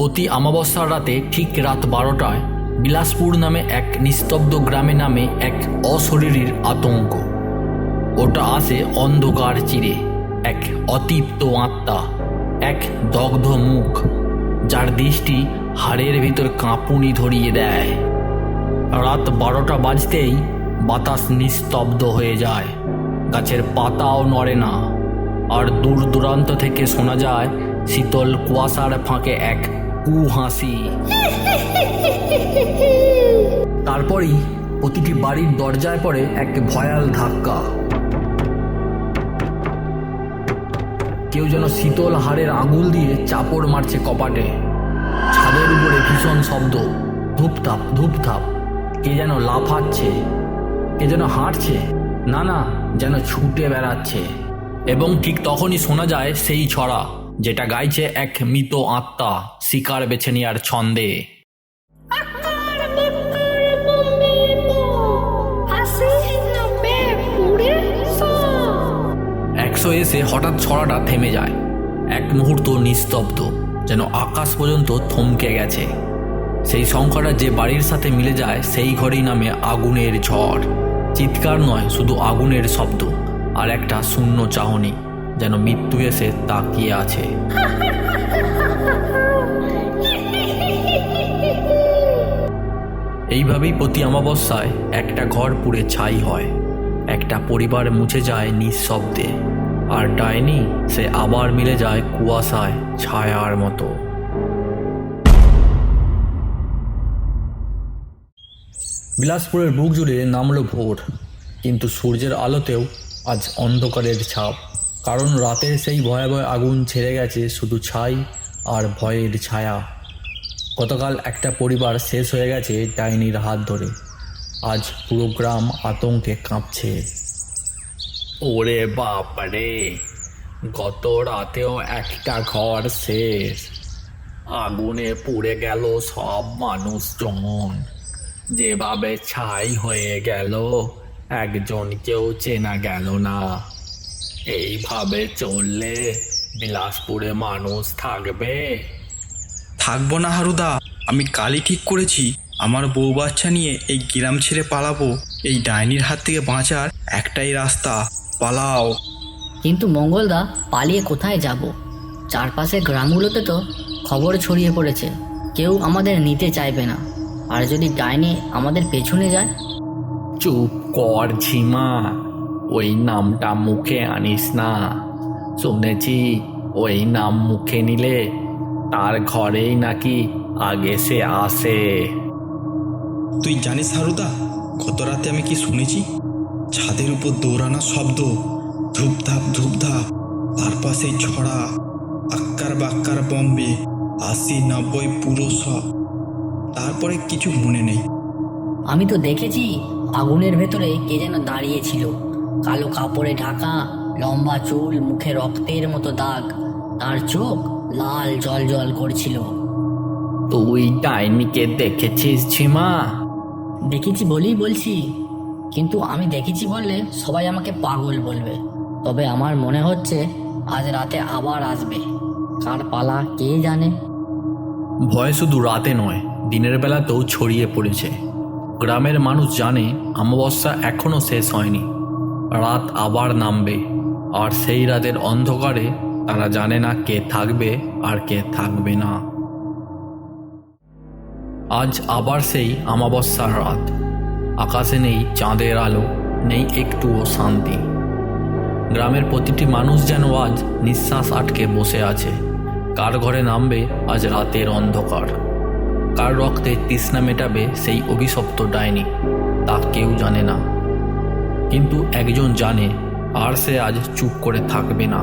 প্রতি অমাবস্যার রাতে ঠিক রাত বারোটায় বিলাসপুর নামে এক নিস্তব্ধ গ্রামে নামে এক অশরীরীর আতঙ্ক। ওটা আসে অন্ধকার চিরে, এক অতৃপ্ত আত্মা, এক দগ্ধ মুখ, যার দৃষ্টি হাড়ের ভিতর কাঁপুনি ধরিয়ে দেয়। রাত বারোটা বাজতেই বাতাস নিস্তব্ধ হয়ে যায়, গাছের পাতাও নড়ে না। আর দূর দূরান্ত থেকে শোনা যায়, শীতল কুয়াশার ফাঁকে এক কু হাসি। তারপরই প্রতিটি বাড়ির দরজায় পড়ে এক ভয়াল ধাক্কা। কেউ যেন শীতল হাড়ের আঙুল দিয়ে চাপড় মারছে কপাটে। ছাদের উপরে ভীষণ শব্দ, ধূপধাপ ধূপধাপ। কে যেন লাফাচ্ছে, কে যেন হাঁটছে না না যেন ছুটে বেড়াচ্ছে। এবং ঠিক তখনই শোনা যায় সেই ছড়া। যেটা গাইছে এক মৃত আত্মা শিকার বেছে নেওয়ার ছন্দে. একশো এসে হঠাৎ ছড়াটা থেমে যায়। এক মুহূর্ত নিস্তব্ধ যেন আকাশ পর্যন্ত থমকে গেছে। সেই সংখ্যাটা যে বাড়ির সাথে মিলে যায় সেই ঘরেই নামে আগুনের ঝড়। চিৎকার নয় শুধু আগুনের শব্দ আর একটা শূন্য চাহনি। যেন মৃত্যু এসে তাকিয়ে আছে। এইভাবেই প্রতি অমাবস্যায় একটা ঘর পুড়ে ছাই হয়। একটা পরিবার মুছে যায় নিঃশব্দে। আর ডাইনি, সে আবার মিলে যায় কুয়াশায় ছায়ার মতো। বিলাসপুরের বুক জুড়ে নামলো ভোর, কিন্তু সূর্যের আলোতেও আজ অন্ধকারের ছাপ। কারণ রাতের সেই ভয়াবহ আগুন ছেড়ে গেছে শুধু ছাই আর ভয়ের ছায়া। গতকাল একটা পরিবার শেষ হয়ে গেছে ডাইনির হাত ধরে। আজ পুরো গ্রাম আতঙ্কে কাঁপছে। ওরে বাপরে গত রাতেও একটা ঘর শেষ। আগুনে পুড়ে গেল সব মানুষজন। যেভাবে ছাই হয়ে গেল একজনকেও চেনা গেল না। এইভাবে চললে বিলাসপুরে মানুষ থাকবে? থাকব না হারুদা আমি কালই ঠিক করেছি। আমার বউ বাচ্চা নিয়ে এই গ্রাম ছেড়ে পালাবো। এই ডাইনির হাত থেকে বাঁচার একটাই রাস্তা। পালাও। কিন্তু মঙ্গলদা পালিয়ে কোথায় যাব? চারপাশের গ্রামগুলোতে তো খবর ছড়িয়ে পড়েছে। কেউ আমাদের নিতে চাইবে না। আর যদি ডাইনি আমাদের পেছনে যায়? চুপ কর ঝিমা। ওই নামটা মুখে আনিস না। শুনেছি ওই নাম মুখে নিলে তার ঘরেই নাকি আগে সে আসে। তুই জানিস হারুদা গত রাতে আমি কি শুনেছি? ছাদের উপর দৌড়ানোর শব্দ ধূপধাপ ধূপধাপ তার পাশে ছড়া আক্কার বাক্কার বম্বে আশি নব্বই পুরো সব তারপরে কিছু মনে নেই। আমি তো দেখেছি আগুনের ভেতরে কে যেন দাঁড়িয়েছিল কালো কাপড়ে ঢাকা লম্বা চুল মুখে রক্তের মতো দাগ। তার চোখ লাল জল জল করছিল। তুই ডাইনিকে দেখেছিস ঝিমা? দেখেছি বলেই বলছি। কিন্তু আমি দেখেছি বললে সবাই আমাকে পাগল বলবে। তবে আমার মনে হচ্ছে আজ রাতে আবার আসবে। কার পালা কে জানে? ভয় শুধু রাতে নয় দিনের বেলাতেও ছড়িয়ে পড়েছে। গ্রামের মানুষ জানে অমাবস্যা এখনও শেষ হয়নি। রাত আবার নামবে, আর সেই রাতের অন্ধকারে তারা জানে না কে থাকবে আর কে থাকবে না। আজ আবার সেই অমাবস্যার রাত। আকাশে নেই চাঁদের আলো, নেই একটুও শান্তি। গ্রামের প্রতিটি মানুষ যেন আজ নিঃশ্বাস আটকে বসে আছে। কার ঘরে নামবে আজ রাতের অন্ধকার? কার রক্তে তৃষ্ণা মেটাবে সেই অভিশপ্ত ডাইনি? তা কেউ জানে না। কিন্তু একজন জানে আর সে আজ চুপ করে থাকবে না।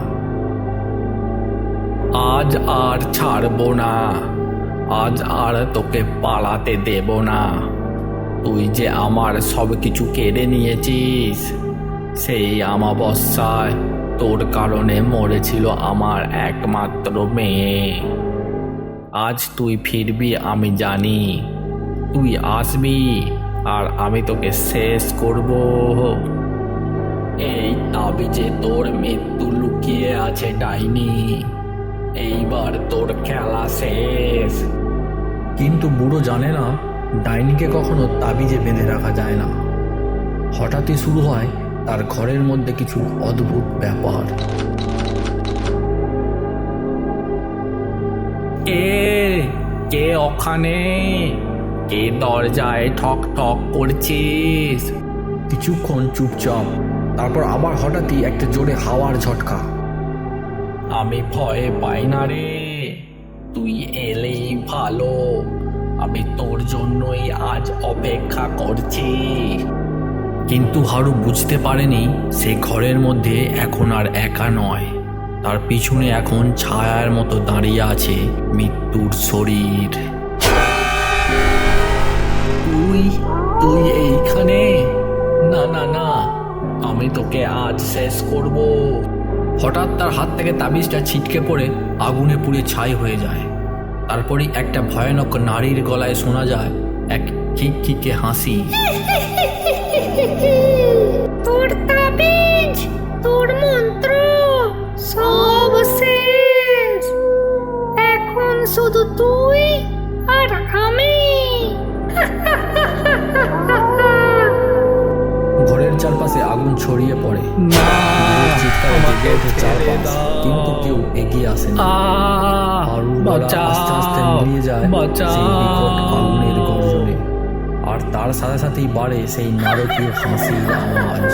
আজ আর ছাড়বো না। আজ আর তোকে পালাতে দেব না। তুই যে আমার সব কিছু কেড়ে নিয়েছিস, সেই আমাবস্যায় তোর কারণে মরেছিল আমার একমাত্র মেয়ে। আজ তুই ফিরবি, আমি জানি। তুই আসবি আর আমি তোকে শেষ করব। এই তাবিজে তোর মৃত্যু লুকিয়ে আছে ডাইনি এইবার তোর খেলা শেষ। কিন্তু বুড়ো জানে না ডাইনিকে কখনো তাবিজে বেঁধে রাখা যায় না। হঠাৎই শুরু হয় তার ঘরের মধ্যে কিছু অদ্ভুত ব্যাপার। কে? কে ওখানে? কে দরজায় ঠক ঠক করছিস? কিছুক্ষণ চুপচাপ তারপর আবার হঠাৎই একটা জোরে হাওয়ার ঝটকা। আমি ভয়ে পাই না রে। তুই এলেই ভালো। আমি তোর জন্যই আজ অপেক্ষা করছি। কিন্তু হারু বুঝতে পারেনি, সে ঘরের মধ্যে এখন আর একা নয়। তার পিছনে এখন ছায়ার মতো দাঁড়িয়ে আছে মৃত্যুর শরীর। তুই তুই এইখানে? আমি তোকে আজ শেষ করব। হঠাৎ তার হাত থেকে তাবিজটা ছিটকে পড়ে আগুনে পুড়ে ছাই হয়ে যায়। তারপরেই একটা ভয়ানক নারীর গলায় শোনা যায় এক খিকখিকে হাসি। তোর তাবিজ, তোর মন্ত্র, সব শেষ। এখন শুধু তুই আগুন ছড়িয়ে পড়ে। চিৎকারে জেগে ওঠে চারপাশ কিন্তু কেউ এগিয়ে আসে না আস্তে আস্তে মিলিয়ে যায় সেই বিকট আগুনের গর্জনে। আর তার সাথে সাথেই বাড়ে সেই নারকীয় হাসির আওয়াজ।